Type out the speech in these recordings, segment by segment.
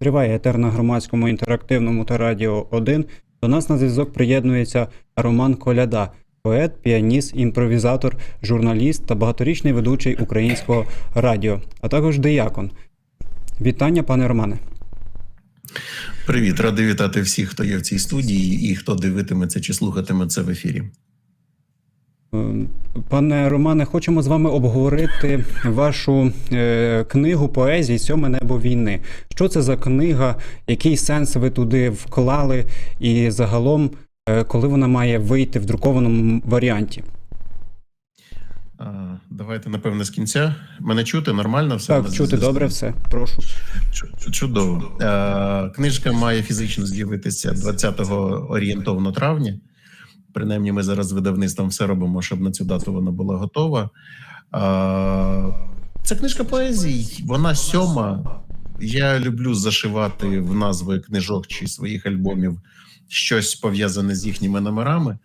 Триває етер на громадському інтерактивному та радіо 1. До нас на зв'язок приєднується Роман Коляда, поет, піаніст, імпровізатор, журналіст та багаторічний ведучий українського радіо, а також диякон. Вітання, пане Романе. Привіт, радий вітати всіх, хто є в цій студії, і хто дивитиметься чи слухатиме це в ефірі. Е, Пане Романе, хочемо з вами обговорити вашу е, книгу поезії Сьоме небо війни. Що це за книга? Який сенс ви туди вклали? І загалом, е, коли вона має вийти в друкованому варіанті? Давайте, напевне, з кінця. Мене чути нормально все? Так, чути добре, все. Прошу. Чудово. Е, книжка має фізично з'явитися 20-го орієнтовно травня. Принаймні, ми зараз з видавництвом все робимо, щоб на цю дату вона була готова. Е, це книжка поезій. Вона сьома. Я люблю зашивати в назви книжок чи своїх альбомів щось пов'язане з їхніми номерами.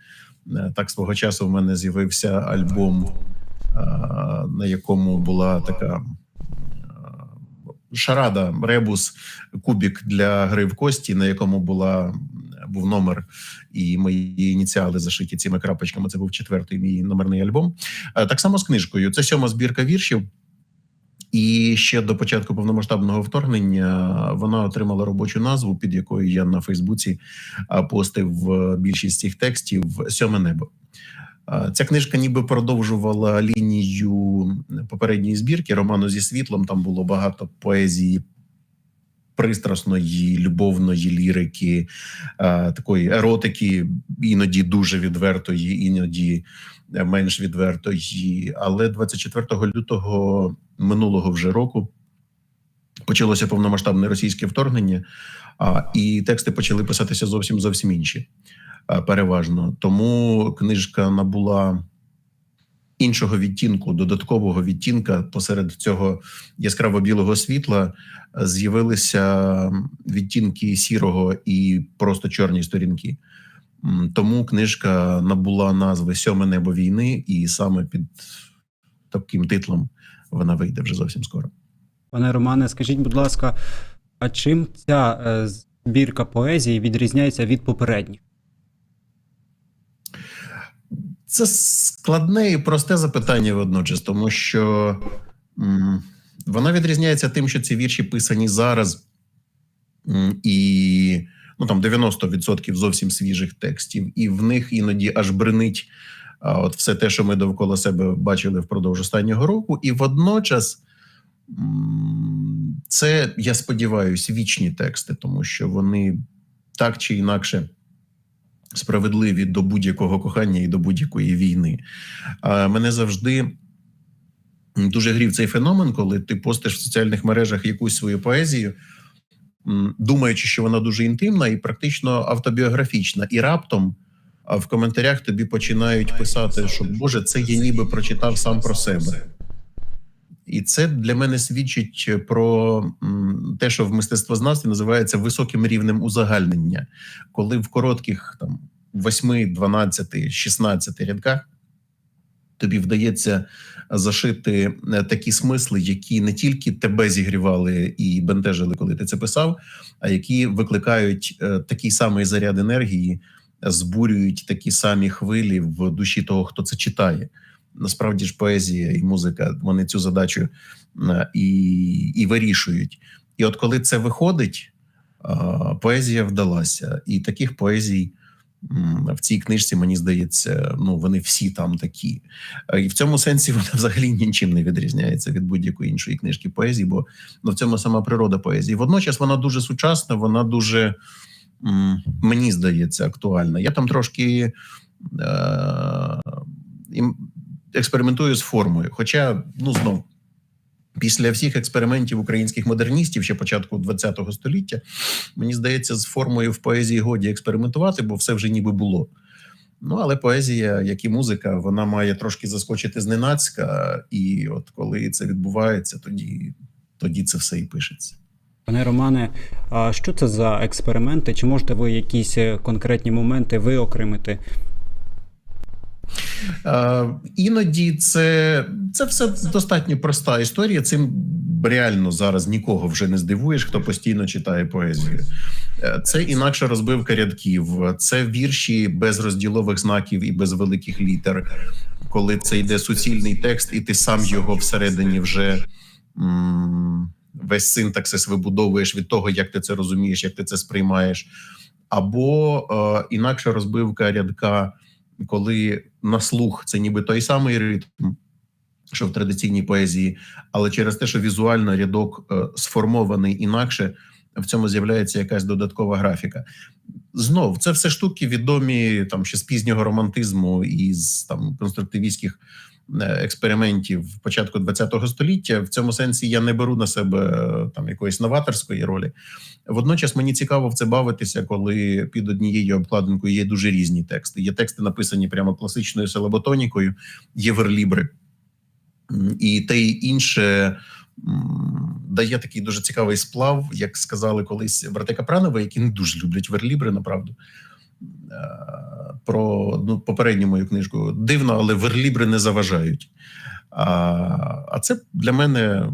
Е, Так, свого часу в мене з'явився альбом, е, на якому була така шарада, ребус, кубік для гри в кості, на якому була був номер і мої ініціали зашиті цими крапочками. Це був четвертий мій номерний альбом. Е, Так само з книжкою. Це сьома збірка віршів. І ще до початку повномасштабного вторгнення вона отримала робочу назву, під якою я на Фейсбуці а, постив е, більшість цих текстів Сьоме небо. Ця книжка ніби продовжувала лінію попередньої збірки роману зі світлом. Там було багато поезії пристрасної, любовної лірики, а, такої еротики, іноді дуже відвертої, іноді е, менш відвертої. Але 24 лютого минулого вже року почалося повномасштабне російське вторгнення, а, і тексти почали писатися зовсім зовсім інші. Переважно тому книжка набула іншого відтінку, додаткового відтінка посеред цього яскраво білого світла е, з'явилися відтінки сірого і просто чорні сторінки. Тому книжка набула назви Сьоме небо війни, і саме під таким титлом вона вийде вже зовсім скоро. Пане Романе, скажіть, будь ласка, а чим ця е, збірка поезії відрізняється від попередніх? Це складне і просте запитання водночас, тому що м, вона відрізняється тим, що ці вірші писані зараз, м, і ну там 90% зовсім свіжих текстів, і в них іноді аж бренить а, от все те, що ми довкола себе бачили впродовж останнього року, і водночас. м, Це, я сподіваюся, вічні тексти, тому що вони так чи інакше справедливі до будь-якого кохання і до будь-якої війни. Мене завжди дуже грів цей феномен, коли ти постиш в соціальних мережах якусь свою поезію, думаючи, що вона дуже інтимна і практично автобіографічна, і раптом в коментарях тобі починають писати, що Боже, це я ніби прочитав сам про себе. І це для мене свідчить про те, що в мистецтвознавстві називається високим рівнем узагальнення, коли в коротких там 8, 12, 16 рядках тобі вдається зашити е, такі смисли, які не тільки тебе зігрівали і бентежили, коли ти це писав, а які викликають е, такий самий заряд енергії, збурюють такі самі хвилі в душі того, хто це читає. Насправді ж поезія і музика вони цю задачу е, і, і вирішують. І от коли це виходить, е, поезія вдалася. І таких поезій в цій книжці, мені здається, ну вони всі там такі. Е, І в цьому сенсі вона взагалі нічим не відрізняється від будь-якої іншої книжки поезії, бо ну, в цьому сама природа поезії. Водночас вона дуже сучасна, вона дуже мені здається актуальна. Я там трошки. Е- експериментую з формою. Хоча, ну знов, після всіх експериментів українських модерністів ще початку ХХ століття, мені здається, з формою в поезії годі експериментувати, бо все вже ніби було. Ну, але поезія, як і музика, вона має трошки заскочити зненацька, і от коли це відбувається, тоді, тоді це все і пишеться. Пане Романе, а що це за експерименти? Чи можете ви якісь е, конкретні моменти виокремити? Е, іноді це, це все достатньо проста історія. Цим реально зараз нікого вже не здивуєш, хто постійно читає поезію. Е, Це інакша розбивка рядків, це вірші без розділових знаків і без великих літер, коли це йде суцільний текст, і ти сам його всередині вже весь синтаксис вибудовуєш від того, як ти це розумієш, як ти це сприймаєш. Або е, інакша розбивка рядка, коли на слух це ніби той самий ритм, що в традиційній поезії, але через те, що візуально рядок е, сформований інакше, в цьому з'являється якась додаткова графіка. Знов, це все штуки відомі там ще з пізнього романтизму і з там конструктивістських експериментів початку ХХ століття. В цьому сенсі я не беру на себе е, там якоїсь новаторської ролі. Водночас мені цікаво в це бавитися, коли під однією обкладинкою є дуже різні тексти. Є тексти, написані прямо класичною силаботонікою, є верлібри. І те і інше дає такий дуже цікавий сплав, як сказали колись брати Капранови, які не дуже люблять верлібри, направду. Про ну, попередню мою книжку. Дивно, але верлібри не заважають. А, а це для мене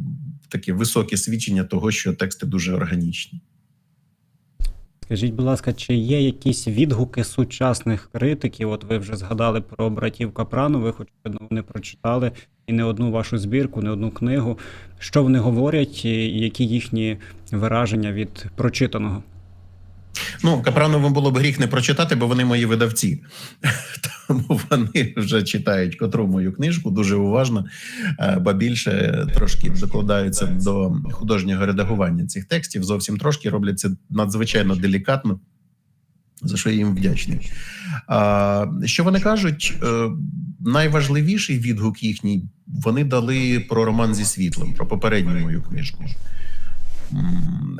таке високе свідчення того, що тексти дуже органічні. Скажіть, будь ласка, чи є якісь відгуки сучасних критиків? От ви вже згадали про братів Капранових, очевидно, вони прочитали і не одну вашу збірку, не одну книгу. Що вони говорять, і які їхні вираження від прочитаного? Ну, Капрановим було б гріх не прочитати, бо вони мої видавці. Тому вони вже читають котру мою книжку дуже уважно, е, ба більше трошки докладаються до художнього редагування цих текстів. Зовсім трошки роблять це надзвичайно делікатно. За що я їм вдячний. А, що вони кажуть? Е, найважливіший відгук їхній вони дали про роман зі світлом, про попередню мою книжку.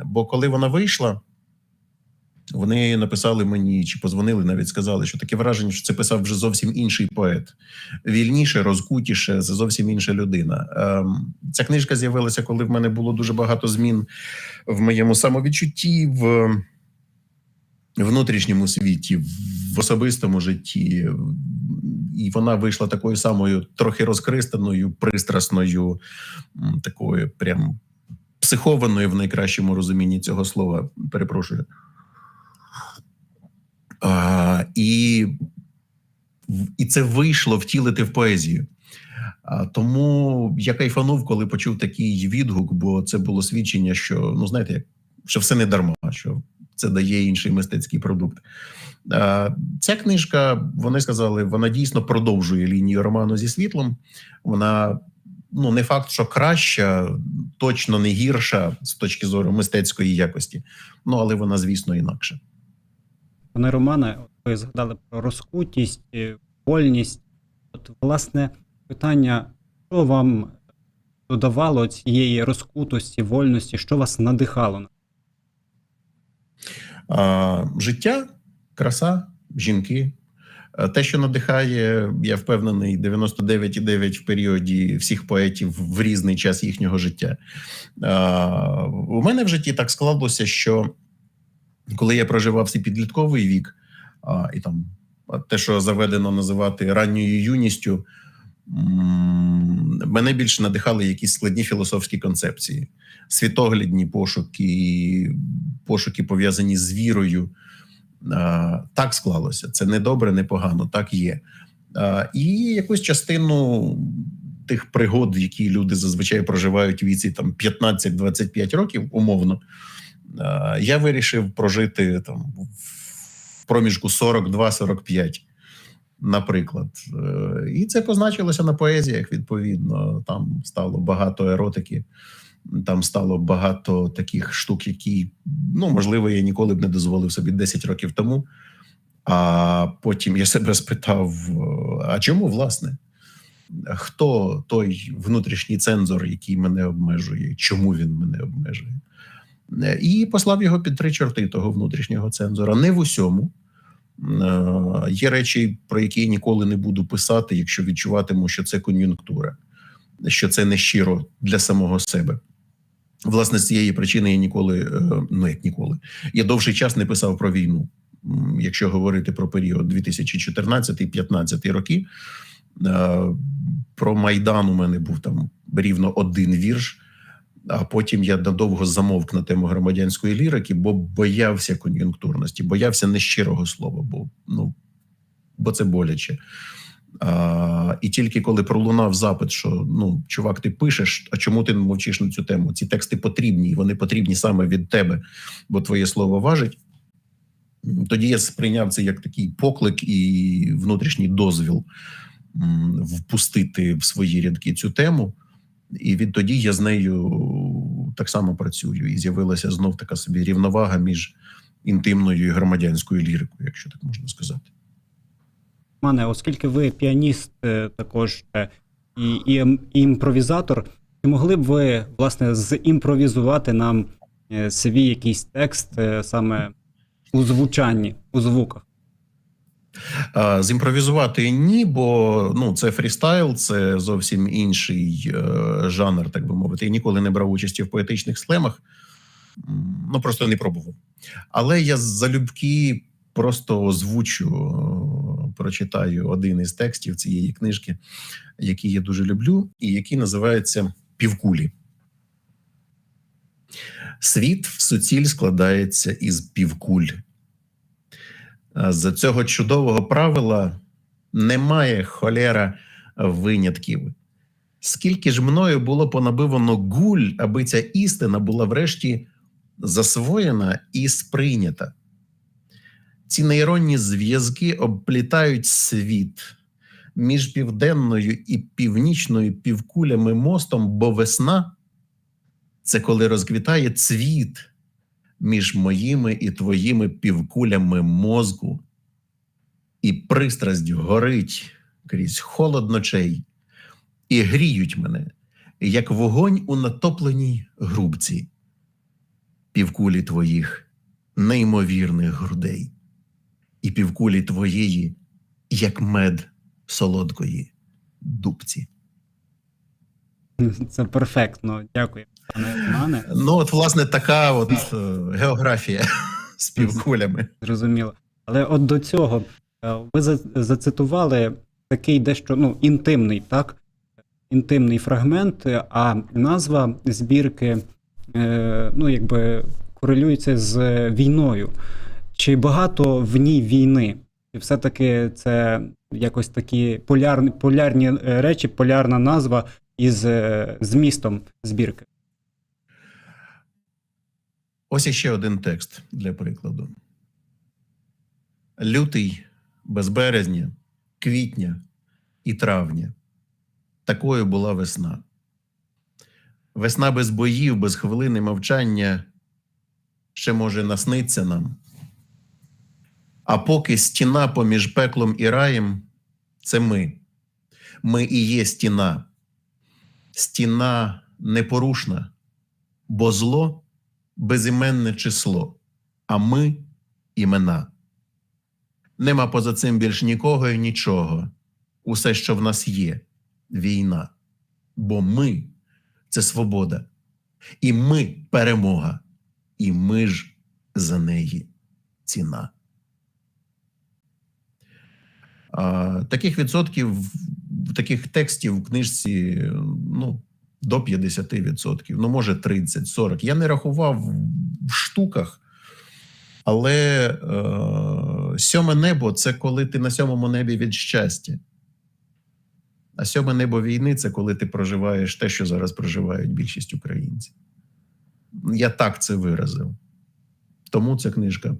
Бо коли вона вийшла, вони написали мені чи позвонили, навіть сказали, що таке враження, що це писав вже зовсім інший поет. Вільніше, розкутіше, це зовсім інша людина. Ем, Ця книжка з'явилася, коли в мене було дуже багато змін в моєму самовідчутті, в внутрішньому світі, в особистому житті. І вона вийшла такою самою, трохи розкристаною, пристрасною, такою прям психованою в найкращому розумінні цього слова. Перепрошую. А, і, і це вийшло втілити в поезію. А, тому я кайфанув, коли почув такий відгук, бо це було свідчення, що ну знаєте, що все не дарма, що це дає інший мистецький продукт. А, ця книжка, вони сказали, вона дійсно продовжує лінію роману зі світлом. Вона ну не факт, що краща, точно не гірша з точки зору мистецької якості. Ну але вона, звісно, інакша. Пане Романе, ви згадали про розкутість, е, вольність. От, власне, питання, що вам додавало цієї розкутості, вольності, що вас надихало? А, життя, краса, жінки. Е, Те, що надихає, я впевнений, 99,9 в періоді всіх поетів в різний час їхнього життя. У мене в житті так склалося, що коли я проживав свій підлітковий вік, а, і там те, що заведено називати ранньою юністю, мене більше надихали якісь складні філософські концепції, світоглядні пошуки, пошуки пов'язані з вірою. Так склалося. Це не добре, не погано, так є. І якусь частину тих пригод, які люди зазвичай проживають у віці там 15-25 років, умовно, я вирішив прожити там в проміжку 42-45, наприклад. Е, І це позначилося на поезіях, відповідно. Там стало багато еротики. Там стало багато таких штук, які, ну, можливо, я ніколи б не дозволив собі 10 років тому. А потім я себе спитав: а чому, власне? Хто той внутрішній цензор, який мене обмежує? Чому він мене обмежує? І послав його під три чорти того внутрішнього цензора. Не в усьому. Е, Є речі, про які я ніколи не буду писати, якщо відчуватиму, що це кон'юнктура, що це не щиро для самого себе. Власне, з цієї причини я ніколи, е, ну як ніколи, я довший час не писав про війну. Якщо говорити про період 2014-15 роки, е, про Майдан у мене був там рівно один вірш. А потім я надовго замовк на тему громадянської лірики, бо боявся кон'юнктурності, боявся нещирого слова, бо, ну, бо це боляче. А, і тільки коли пролунав запит, що ну, чувак, ти пишеш, а чому ти не мовчиш на цю тему? Ці тексти потрібні, і вони потрібні саме від тебе, бо твоє слово важить. Тоді я сприйняв це як такий поклик і внутрішній дозвіл впустити в свої рядки цю тему. І відтоді я з нею так само працюю. І з'явилася знов така собі рівновага між інтимною і громадянською лірикою, якщо так можна сказати. Романе, оскільки ви піаніст е, також е, і, і, і імпровізатор, чи могли б ви власне зімпровізувати нам е, свій якийсь текст саме у звучанні, у звуках? А, Зімпровізувати ні, бо ну це фрістайл, це зовсім інший е, жанр, так би мовити. Я ніколи не брав участі в поетичних слемах, ну просто не пробував. Але я залюбки просто озвучу, е, прочитаю один із текстів цієї книжки, який я дуже люблю, і який називається Півкулі. Світ в суціль складається із півкуль. А З цього чудового правила немає холера винятків. Скільки ж мною було понабивано гуль, аби ця істина була врешті засвоєна і сприйнята. Ці нейронні зв'язки обплітають світ між південною і північною півкулями мостом, бо весна це коли розквітає цвіт між моїми і твоїми півкулями мозку, і пристрасть горить крізь холод ночей, і гріють мене, як вогонь у натопленій грубці, півкулі твоїх неймовірних грудей, і півкулі твоєї, як мед солодкої дубці. Це перфектно. Дякую, пане. Ну, от, власне, така от е, географія з півкулями. Зрозуміло. Але от до цього е, ви зацитували такий дещо ну, інтимний, так? Інтимний фрагмент, е, а назва збірки ну, якби корелюється з війною. Чи багато в ній війни? Чи все-таки це якось такі полярні, полярні речі, полярна назва із змістом збірки? Ось іще один текст для прикладу. Лютий без березня, квітня і травня. Такою була весна. Весна без боїв, без хвилини мовчання ще може насниться нам. А поки стіна поміж пеклом і раєм це ми. Ми і є стіна. Стіна непорушна, бо зло безіменне число, а ми імена. Нема поза цим більш нікого і нічого. Усе, що в нас є, війна. Бо ми це свобода, і ми перемога, і ми ж за неї ціна. А, таких відсотків, таких текстів в книжці ну, до 50%, ну може 30-40. Я не рахував в штуках, але е, сьоме небо це коли ти на сьомому небі від щастя. А сьоме небо війни це коли ти проживаєш те, що зараз проживають більшість українців. Я так це виразив. Тому ця книжка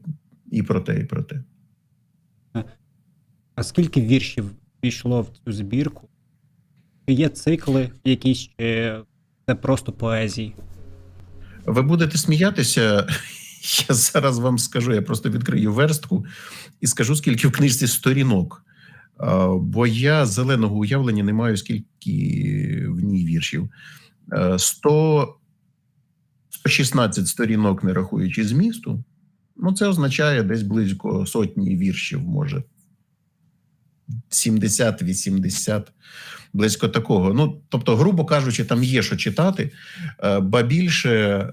і про те, і про те. А скільки віршів війшло в цю збірку? Є цикли якісь, чи це просто поезії? Ви будете сміятися. Я зараз вам скажу, я просто відкрию верстку і скажу, скільки в книжці сторінок. Бо я зеленого уявлення не маю, скільки в ній віршів. Е, 100, 116 сторінок, не рахуючи змісту. Ну, це означає десь близько сотні віршів, може 70-80, близько такого. Ну, тобто, грубо кажучи, там є що читати, е, ба більше е,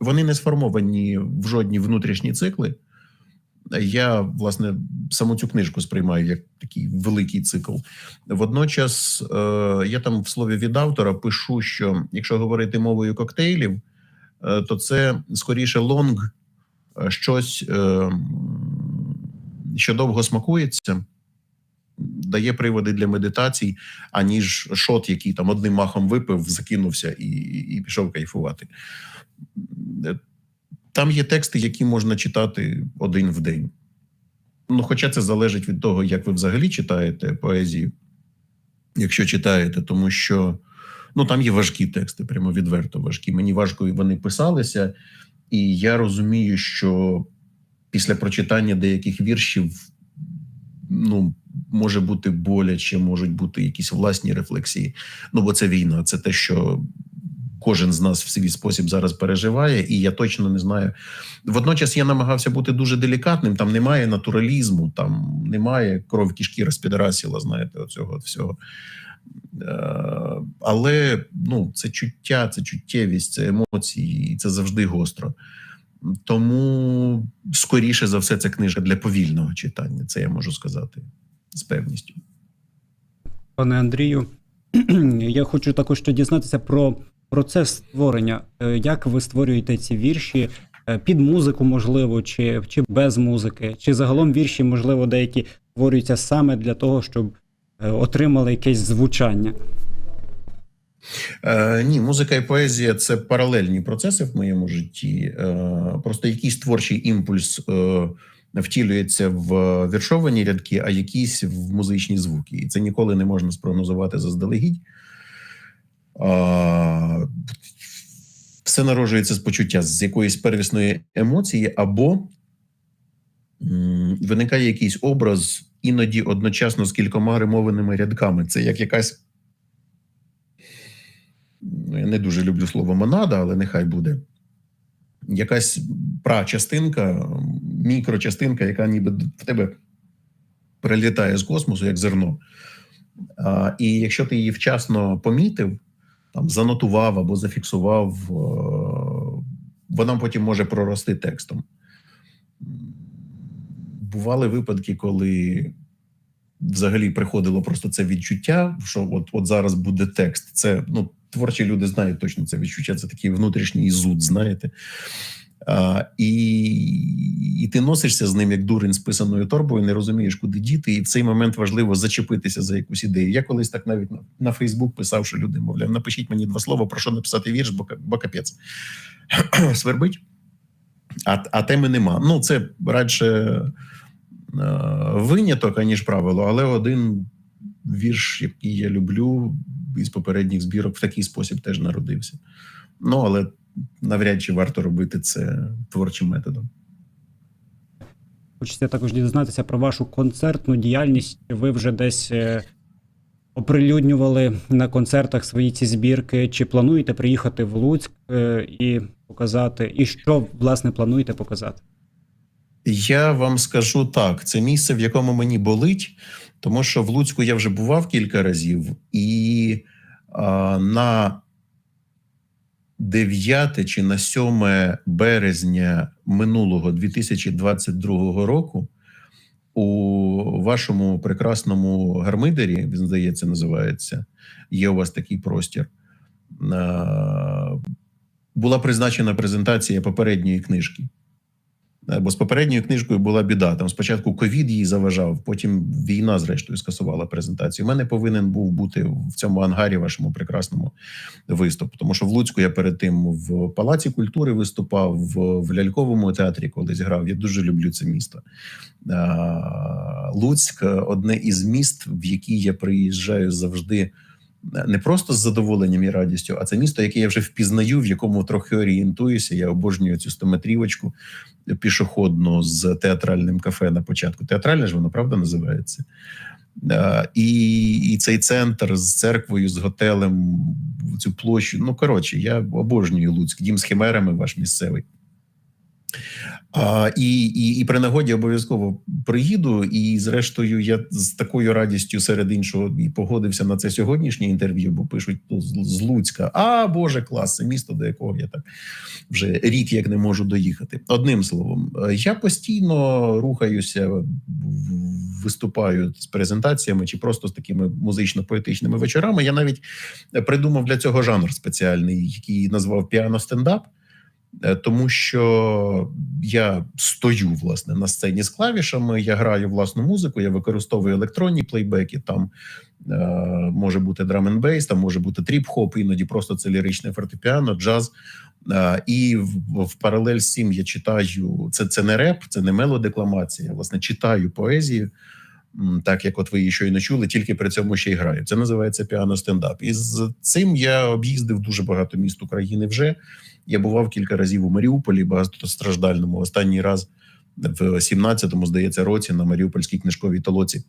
вони не сформовані в жодні внутрішні цикли. я власне саму цю книжку сприймаю як такий великий цикл. Водночас, е, я там в слові від автора пишу, що якщо говорити мовою коктейлів, то це скоріше лонг, щось, що довго смакується, дає приводи для медитацій, аніж шот, який там одним махом випив, закинувся і, і пішов кайфувати. Там є тексти, які можна читати один в день. Ну, хоча це залежить від того, як ви взагалі читаєте поезію, якщо читаєте, тому що ну, там є важкі тексти, прямо відверто важкі. Мені важко і вони писалися, і я розумію, що після прочитання деяких віршів ну, може бути боляче, можуть бути якісь власні рефлексії. Ну, бо це війна, це те, що кожен з нас в свій спосіб зараз переживає, і я точно не знаю. Водночас я намагався бути дуже делікатним. Там немає натуралізму, там немає кров кішки розпідрасіла, знаєте, оцього всього. Е, Але ну, це чуття, це чуттєвість, це емоції, і це завжди гостро. Тому, скоріше за все, це книжка для повільного читання. Це я можу сказати з певністю. Пане Андрію, я хочу також ще дізнатися про процес створення. Е, Як ви створюєте ці вірші Е, під музику, можливо, чи, чи без музики, чи загалом вірші, можливо, деякі створюються саме для того, щоб е, отримали якесь звучання. Е, ні, музика і поезія це паралельні процеси в моєму житті. Е, просто якийсь творчий імпульс е, втілюється в віршовані рядки, а якісь в музичні звуки. І це ніколи не можна спрогнозувати заздалегідь. Е, все народжується з почуття з якоїсь первісної емоції, або виникає якийсь образ іноді одночасно з кількома римованими рядками. Це як якась ну, я не дуже люблю слово монада, але нехай буде. Якась прачастинка, мікрочастинка, яка ніби в тебе прилітає з космосу, як зерно. А, і якщо ти її вчасно помітив, там занотував або зафіксував, е, вона потім може прорости текстом. Бували випадки, коли взагалі приходило просто це відчуття, що от, от зараз буде текст. Це ну, творчі люди знають точно це відчуття. Це такий внутрішній зуд, знаєте. А, і, і ти носишся з ним як дурень з писаною торбою, не розумієш, куди діти, і в цей момент важливо зачепитися за якусь ідею. Я колись так навіть на, на Фейсбук писав, що люди, мовляв, напишіть мені два слова, про що написати вірш, бо, бо капець. Свербить. А, а теми нема. Ну, це радше е, виняток, аніж правило, але один вірш, який я люблю із попередніх збірок, в такий спосіб теж народився. Ну, але навряд чи варто робити це творчим методом. Хочеться також дізнатися про вашу концертну діяльність. Ви вже десь е, оприлюднювали на концертах свої ці збірки? Чи плануєте приїхати в Луцьк е, і показати? І що власне плануєте показати? Я вам скажу так: це місце, в якому мені болить, тому що в Луцьку я вже бував кілька разів, і а, на 9 чи на 7 березня минулого 2022 року у вашому прекрасному гармидері, він здається, називається. Є у вас такий простір. Була призначена презентація попередньої книжки. Е, Бо з попередньою книжкою була біда. Там спочатку ковід їй заважав, потім війна, зрештою, скасувала презентацію. У мене повинен був бути в цьому ангарі вашому прекрасному виступ. Тому що в Луцьку я перед тим в Палаці культури виступав, в, ляльковому театрі колись грав. Я дуже люблю це місто. А, Луцьк одне із міст, в які я приїжджаю завжди. Не просто з задоволенням і радістю, а це місто, яке я вже впізнаю, в якому трохи орієнтуюся. Я обожнюю цю стометрівочку пішохідну з театральним кафе на початку. Театральне ж воно правда називається. І і цей центр з церквою, з готелем, цю площу. Ну коротше, я обожнюю Луцьк, дім з химерами, ваш місцевий. А, і, і, і при нагоді обов'язково приїду. І, зрештою, я з такою радістю серед іншого і погодився на це сьогоднішнє інтерв'ю, бо пишуть ну, з, Луцька. А Боже, клас, це місто, до якого я так вже рік як не можу доїхати. Одним словом, я постійно рухаюся, виступаю з презентаціями чи просто з такими музично-поетичними вечорами. Я навіть придумав для цього жанр спеціальний, який назвав піано стендап. Е, Тому що я стою власне на сцені з клавішами, я граю власну музику, я використовую електронні плейбеки. Там е, може бути драм-н-бейс, там може бути тріп-хоп, іноді просто це ліричне фортепіано, джаз. Е, і в, в паралель з цим я читаю це, це не реп, це не мелодекламація. Власне, читаю поезію, так як от ви її щойно чули, тільки при цьому ще й граю. Це називається піано стендап. І з цим я об'їздив дуже багато міст України вже. Я бував кілька разів у Маріуполі, багатостраждальному. Останній раз в 17-му, здається, році на Маріупольській книжковій толоці.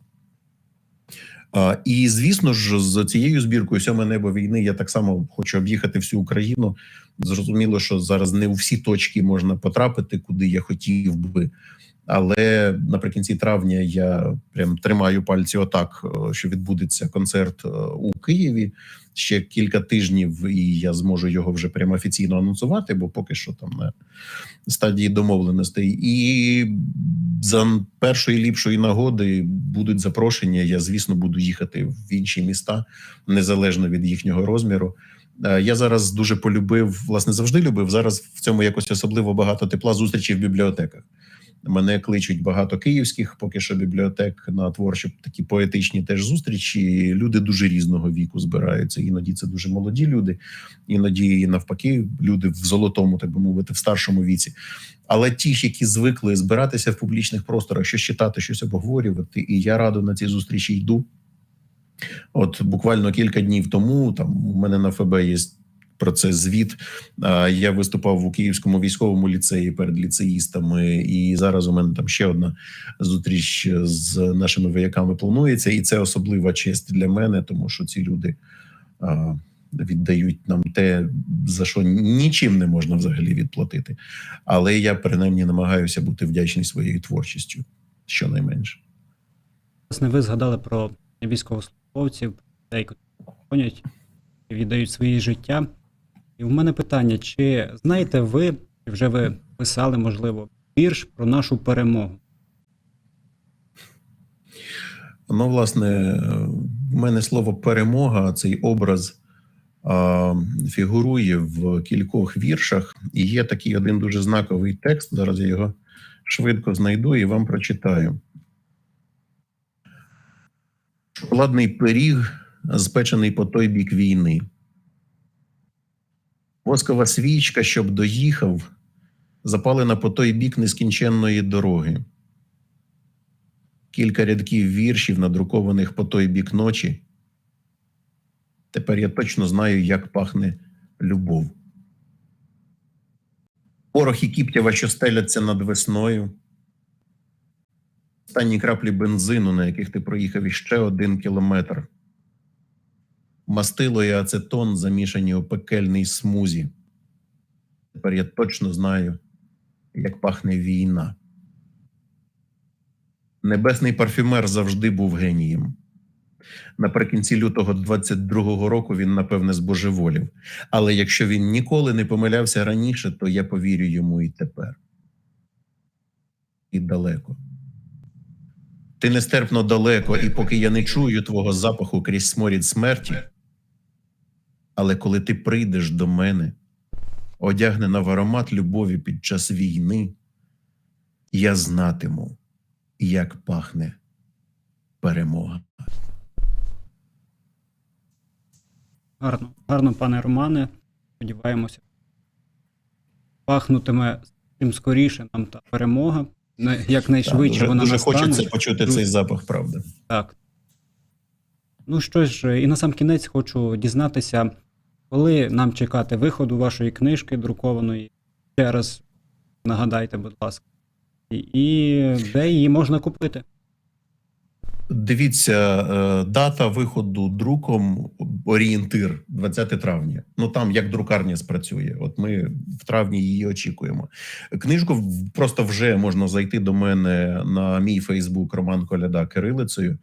І звісно ж, з цією збіркою сьоме небо війни я так само хочу об'їхати всю Україну. Зрозуміло, що зараз не у всі точки можна потрапити, куди я хотів би. Але наприкінці травня я прям тримаю пальці отак, е, що відбудеться концерт е, у Києві ще кілька тижнів, і я зможу його вже прямо офіційно анонсувати, бо поки що там на стадії домовленостей. І за першої ліпшої нагоди будуть запрошення. Я, звісно, буду їхати в інші міста незалежно від їхнього розміру. Е, Я зараз дуже полюбив, власне, завжди любив. Зараз в цьому якось особливо багато тепла зустрічі в бібліотеках. Мене кличуть багато київських, поки що бібліотек на творчі такі поетичні теж зустрічі. Люди дуже різного віку збираються. Іноді це дуже молоді люди, іноді навпаки, люди в золотому, так би мовити, в старшому віці. Але ті які звикли збиратися в публічних просторах, щось читати, щось обговорювати, і я радо на ці зустрічі йду. От буквально кілька днів тому там у мене на ФБ є про це звіт. Я виступав у Київському військовому ліцеї перед ліцеїстами, і зараз у мене там ще одна зустріч з нашими вояками планується, і це особлива честь для мене, тому що ці люди віддають нам те, за що нічим не можна взагалі відплатити. Але я принаймні намагаюся бути вдячний своєю творчістю, щонайменше. Власне, ви згадали про військовослужбовців, людей, які віддають свої життя. І в мене питання: чи знаєте ви, чи вже ви писали, можливо, вірш про нашу перемогу? Ну, власне, в мене слово перемога, цей образ а, фігурує в кількох віршах, і є такий один дуже знаковий текст. Зараз я його швидко знайду і вам прочитаю. Шоколадний пиріг, спечений по той бік війни. Воскова свічка, щоб доїхав, запалена по той бік нескінченної дороги кілька рядків віршів, надрукованих по той бік ночі. Тепер я точно знаю, як пахне любов. Порох і кіптява, що стеляться над весною. Останні краплі бензину, на яких ти проїхав іще один кілометр. Мастило і ацетон замішані у пекельній смузі. Тепер я точно знаю, як пахне війна. Небесний парфюмер завжди був генієм. Наприкінці лютого 22-го року він, напевне, збожеволів. Але якщо він ніколи не помилявся раніше, то я повірю йому і тепер. І далеко. Ти нестерпно далеко, і поки я не чую твого запаху крізь сморід смерті. Але коли ти прийдеш до мене, одягнена в аромат любові під час війни, я знатиму як пахне перемога. Гарно, гарно, пане Романе. Сподіваємося, пахнутиме чим скоріше нам та перемога. Якнайшвидше дуже, вона дуже настане. хочеться почути цей запах, правда. Так. Ну що ж, і на сам кінець хочу дізнатися, коли нам чекати виходу вашої книжки друкованої. Ще раз нагадайте, будь ласка. І, де її можна купити? Дивіться, е, дата виходу друком орієнтир 20 травня. Ну там як друкарня спрацює. От ми в травні її очікуємо. Книжку просто вже можна зайти до мене на мій Фейсбук Роман Коляда кирилицею.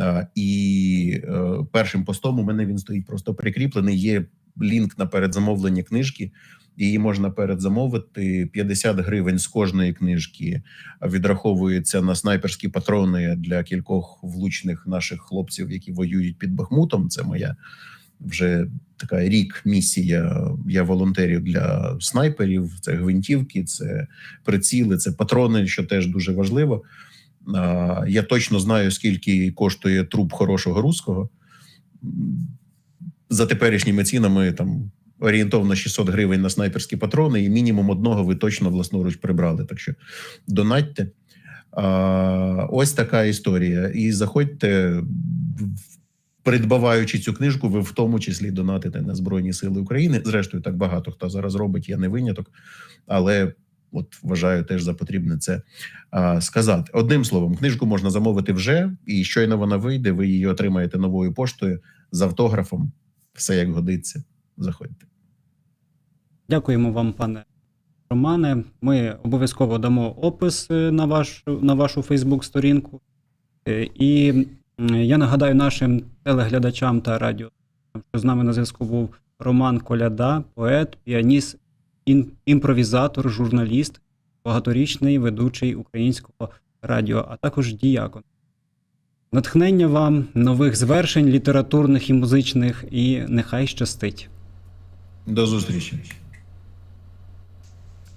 Е, І е, першим постом у мене він стоїть просто прикріплений. Є лінк на передзамовлення книжки. Її можна передзамовити 50 гривень з кожної книжки відраховується на снайперські патрони для кількох влучних наших хлопців, які воюють під Бахмутом. Це моя вже така рік місія. Я волонтерів для снайперів. Це гвинтівки, це приціли, це патрони, що теж дуже важливо. Я точно знаю, скільки коштує труп хорошого руського. За теперішніми цінами там орієнтовно 600 гривень на снайперські патрони, і мінімум одного ви точно власноруч прибрали. Так що донатьте. А, ось така історія. І заходьте, придбаваючи цю книжку, ви в тому числі донатите на Збройні Сили України. Зрештою, так багато хто зараз робить, я не виняток, але от вважаю теж за потрібне це а, сказати. Одним словом, книжку можна замовити вже, і щойно вона вийде, ви її отримаєте новою поштою з автографом. Все як годиться. Заходьте. Дякуємо вам, пане Романе. Ми обов'язково дамо опис е, на вашу, на вашу Фейсбук-сторінку. Е, І я нагадаю нашим телеглядачам та радіо, що з нами на зв'язку був Роман Коляда, поет, піаніст, імпровізатор, журналіст, багаторічний ведучий українського радіо, а також діякон. Натхнення вам, нових звершень літературних і музичних, і нехай щастить. До зустрічі.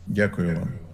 Дякую вам.